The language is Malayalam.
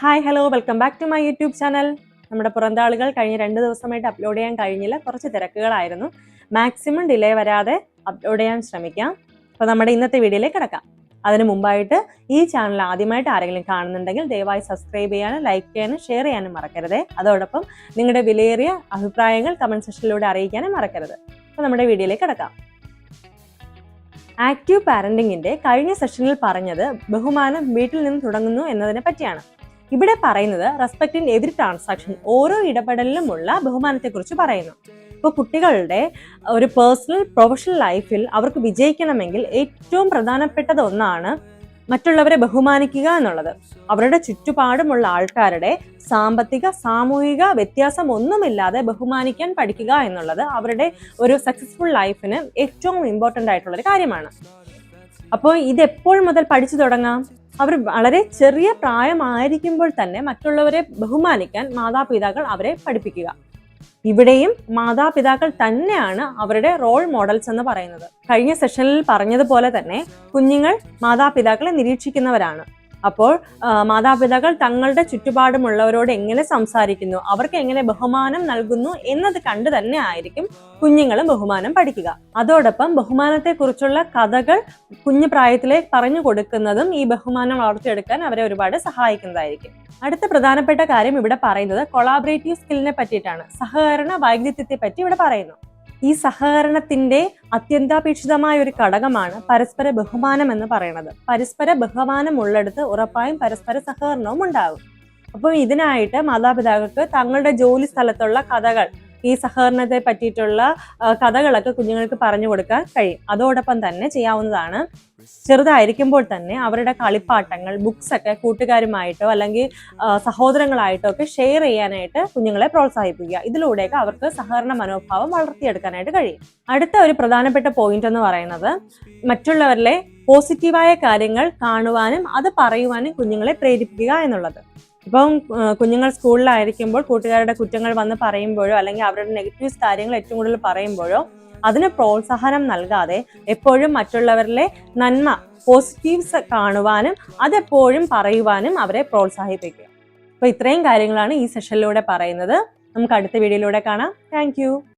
Hi hello welcome back to my YouTube channel നമ്മുടെ പുറന്താളുകൾ കഴിഞ്ഞ രണ്ട് ദിവസമായിട്ട് അപ്ലോഡ് ചെയ്യാൻ കഴിഞ്ഞില്ല. കുറച്ച് തിരക്കുകളായിരുന്നു. മാക്സിമം ഡിലേ വരാതെ അപ്ലോഡ് ചെയ്യാൻ ശ്രമിക്കാം. അപ്പോൾ നമ്മുടെ ഇന്നത്തെ വീഡിയോയിലേക്ക് കിടക്കാം. അതിന് മുമ്പായിട്ട് ഈ ചാനൽ ആദ്യമായിട്ട് ആരെങ്കിലും കാണുന്നുണ്ടെങ്കിൽ ദയവായി സബ്സ്ക്രൈബ് ചെയ്യാനും ലൈക്ക് ചെയ്യാനും ഷെയർ ചെയ്യാനും മറക്കരുത്. അതോടൊപ്പം നിങ്ങളുടെ വിലയേറിയ അഭിപ്രായങ്ങൾ കമന്റ് സെക്ഷനിലൂടെ അറിയിക്കാനും മറക്കരുത്. അപ്പോൾ നമ്മുടെ വീഡിയോയിലേക്ക് കിടക്കാം. ആക്റ്റീവ് പാരന്റിങ്ങിന്റെ കഴിഞ്ഞ സെഷനിൽ പറഞ്ഞത് ബഹുമാനം വീട്ടിൽ നിന്ന് തുടങ്ങുന്നു എന്നതിനെ പറ്റിയാണ്. ഇവിടെ പറയുന്നത് റെസ്പെക്ട് എതിർ ട്രാൻസാക്ഷൻ ഓരോ ഇടപെടലിലുമുള്ള ബഹുമാനത്തെക്കുറിച്ച് പറയുന്നു. ഇപ്പോൾ കുട്ടികളുടെ ഒരു പേഴ്സണൽ പ്രൊഫഷണൽ ലൈഫിൽ അവർക്ക് വിജയിക്കണമെങ്കിൽ ഏറ്റവും പ്രധാനപ്പെട്ടത് ഒന്നാണ് മറ്റുള്ളവരെ ബഹുമാനിക്കുക എന്നുള്ളത്. അവരുടെ ചുറ്റുപാടുമുള്ള ആൾക്കാരുടെ സാമ്പത്തിക സാമൂഹിക വ്യത്യാസം ഒന്നുമില്ലാതെ ബഹുമാനിക്കാൻ പഠിക്കുക എന്നുള്ളത് അവരുടെ ഒരു സക്സസ്ഫുൾ ലൈഫിന് ഏറ്റവും ഇമ്പോർട്ടന്റ് ആയിട്ടുള്ളൊരു കാര്യമാണ്. അപ്പോൾ ഇത് എപ്പോൾ മുതൽ പഠിച്ചു തുടങ്ങാം? അവർ വളരെ ചെറിയ പ്രായമായിരിക്കുമ്പോൾ തന്നെ മറ്റുള്ളവരെ ബഹുമാനിക്കാൻ മാതാപിതാക്കൾ അവരെ പഠിപ്പിക്കുക. ഇവിടെയും മാതാപിതാക്കൾ തന്നെയാണ് അവരുടെ റോൾ മോഡൽസ് എന്ന് പറയുന്നത്. കഴിഞ്ഞ സെഷനിൽ പറഞ്ഞതുപോലെ തന്നെ കുഞ്ഞുങ്ങൾ മാതാപിതാക്കളെ നിരീക്ഷിക്കുന്നവരാണ്. അപ്പോൾ മാതാപിതാക്കൾ തങ്ങളുടെ ചുറ്റുപാടുമുള്ളവരോട് എങ്ങനെ സംസാരിക്കുന്നു അവർക്ക് എങ്ങനെ ബഹുമാനം നൽകുന്നു എന്നത് കണ്ടു തന്നെ ആയിരിക്കും കുഞ്ഞുങ്ങളും ബഹുമാനം പഠിക്കുക. അതോടൊപ്പം ബഹുമാനത്തെക്കുറിച്ചുള്ള കഥകൾ കുഞ്ഞു പ്രായത്തിലെ പറഞ്ഞു കൊടുക്കുന്നതും ഈ ബഹുമാനം വളർത്തിയെടുക്കാൻ അവരെ ഒരുപാട് സഹായിക്കുന്നതായിരിക്കും. അടുത്ത പ്രധാനപ്പെട്ട കാര്യം ഇവിടെ പറയുന്നത് കൊളാബറേറ്റീവ് സ്കില്ലിനെ പറ്റിയിട്ടാണ്. സഹകരണ വൈദഗ്ധ്യത്തെ പറ്റി ഇവിടെ പറയുന്നു. ഈ സഹകരണത്തിന്റെ അത്യന്താപേക്ഷിതമായ ഒരു ഘടകമാണ് പരസ്പര ബഹുമാനം എന്ന് പറയുന്നത്. പരസ്പര ബഹുമാനം ഉള്ളിടത്ത് ഉറപ്പായും പരസ്പര സഹകരണവും ഉണ്ടാകും. അപ്പം ഇതിനായിട്ട് മാതാപിതാക്കൾക്ക് തങ്ങളുടെ ജോലി സ്ഥലത്തുള്ള കഥകൾ ഈ സഹകരണത്തെ പറ്റിയിട്ടുള്ള കഥകളൊക്കെ കുഞ്ഞുങ്ങൾക്ക് പറഞ്ഞു കൊടുക്കാൻ കഴിയും. അതോടൊപ്പം തന്നെ ചെയ്യാവുന്നതാണ് ചെറുതായിരിക്കുമ്പോൾ തന്നെ അവരുടെ കളിപ്പാട്ടങ്ങൾ ബുക്സ് ഒക്കെ കൂട്ടുകാരുമായിട്ടോ അല്ലെങ്കിൽ സഹോദരങ്ങളായിട്ടോ ഒക്കെ ഷെയർ ചെയ്യാനായിട്ട് കുഞ്ഞുങ്ങളെ പ്രോത്സാഹിപ്പിക്കുക. ഇതിലൂടെയൊക്കെ അവർക്ക് സഹകരണ മനോഭാവം വളർത്തിയെടുക്കാനായിട്ട് കഴിയും. അടുത്ത ഒരു പ്രധാനപ്പെട്ട പോയിന്റ് എന്ന് പറയുന്നത് മറ്റുള്ളവരിലെ പോസിറ്റീവായ കാര്യങ്ങൾ കാണുവാനും അത് പറയുവാനും കുഞ്ഞുങ്ങളെ പ്രേരിപ്പിക്കുക എന്നുള്ളത്. ഇപ്പം കുഞ്ഞുങ്ങൾ സ്കൂളിലായിരിക്കുമ്പോൾ കൂട്ടുകാരുടെ കുറ്റങ്ങൾ വന്ന് പറയുമ്പോഴോ അല്ലെങ്കിൽ അവരുടെ നെഗറ്റീവ്സ് കാര്യങ്ങൾ ഏറ്റവും കൂടുതൽ പറയുമ്പോഴോ അതിന് പ്രോത്സാഹനം നൽകാതെ എപ്പോഴും മറ്റുള്ളവരിലെ നന്മ പോസിറ്റീവ്സ് കാണുവാനും അതെപ്പോഴും പറയുവാനും അവരെ പ്രോത്സാഹിപ്പിക്കുക. അപ്പോൾ ഇത്രയും കാര്യങ്ങളാണ് ഈ സെഷനിലൂടെ പറയുന്നത്. നമുക്ക് അടുത്ത വീഡിയോയിലൂടെ കാണാം. താങ്ക്